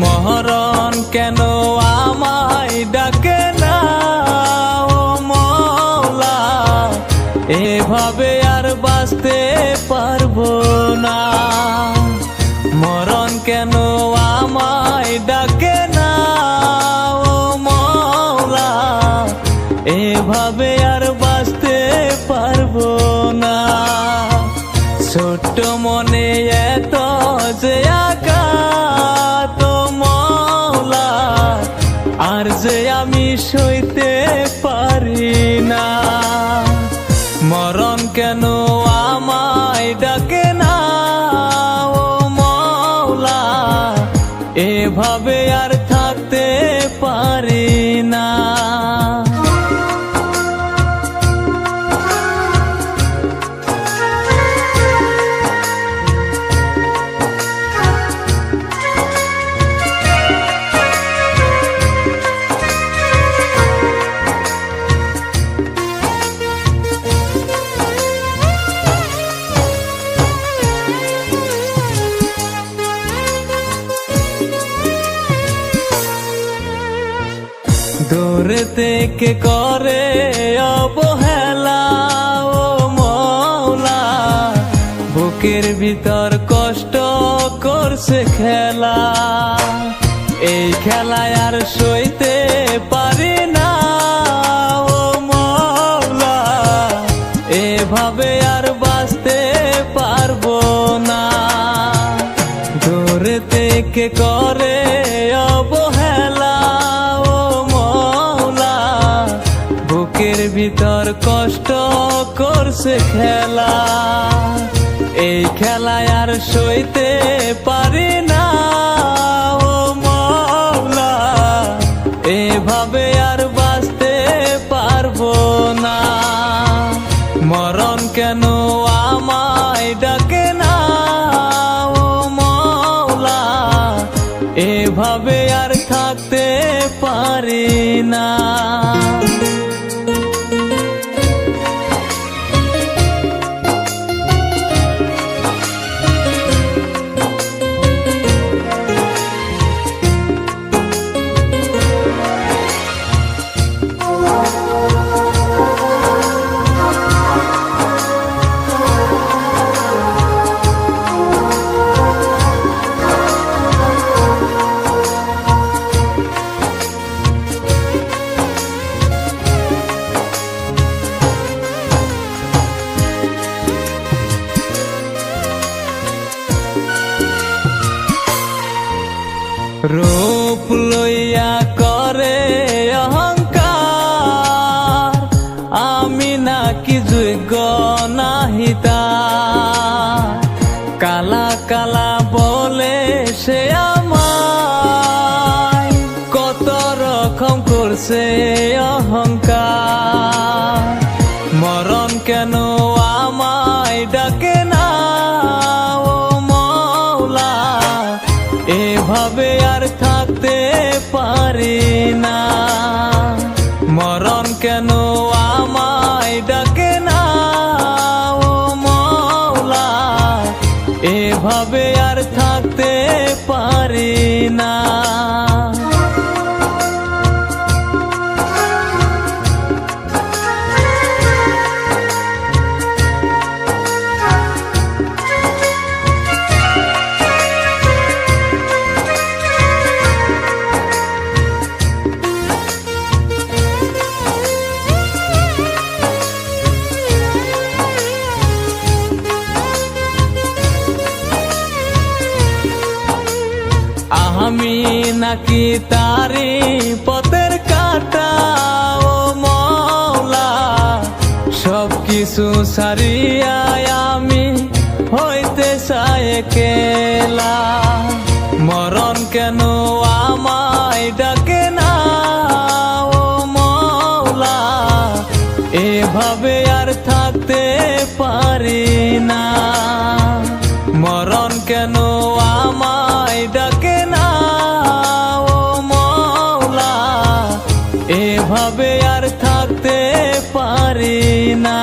মহরণ কেন আমায় ডাকে না? ও মৌলা, এভাবে আর বাঁচতে পারব না। মরণ কেন আমায় ডাকে না? ও মৌলা, এভাবে আর বাঁচতে পারব না। ছোট্ট মনে মরণ কেন থেকে করে অবহেলা ও মৌলা। বুকের ভিতর কষ্ট করছে খেলা। এই খেলায় আর সইতে পারি না ও মৌলা। এভাবে আর বাঁচতে পারব না। দূর থেকে করে বুকের ভিতর কষ্ট করছে খেলা। এই খেলায় আর সইতে পারি না। ও মৌলা এভাবে আর বাঁচতে পারব না। মরণ কেন আমায় ডাকে না? ও মৌলা এভাবে আর থাকতে পারি না। রূপ লইয়া করে অহংকার। আমি নাকি যোগ্য নাহিতা কালা কালা বলে সে আমায়। কত রকম করছে অহংকার। মরণ কেন আমায় ডাকে কেন নাকি তারি পথের কাটা? ও মৌলা সব কিছু সারিয়া আমি হইতে চাই কেলা মরণ কেন আমায় ডাকে না? ও মৌলা এভাবে আর থাকতে পারি না। মরণ কেন আমায় ডাকে এভাবে আর থাকতে পারি না।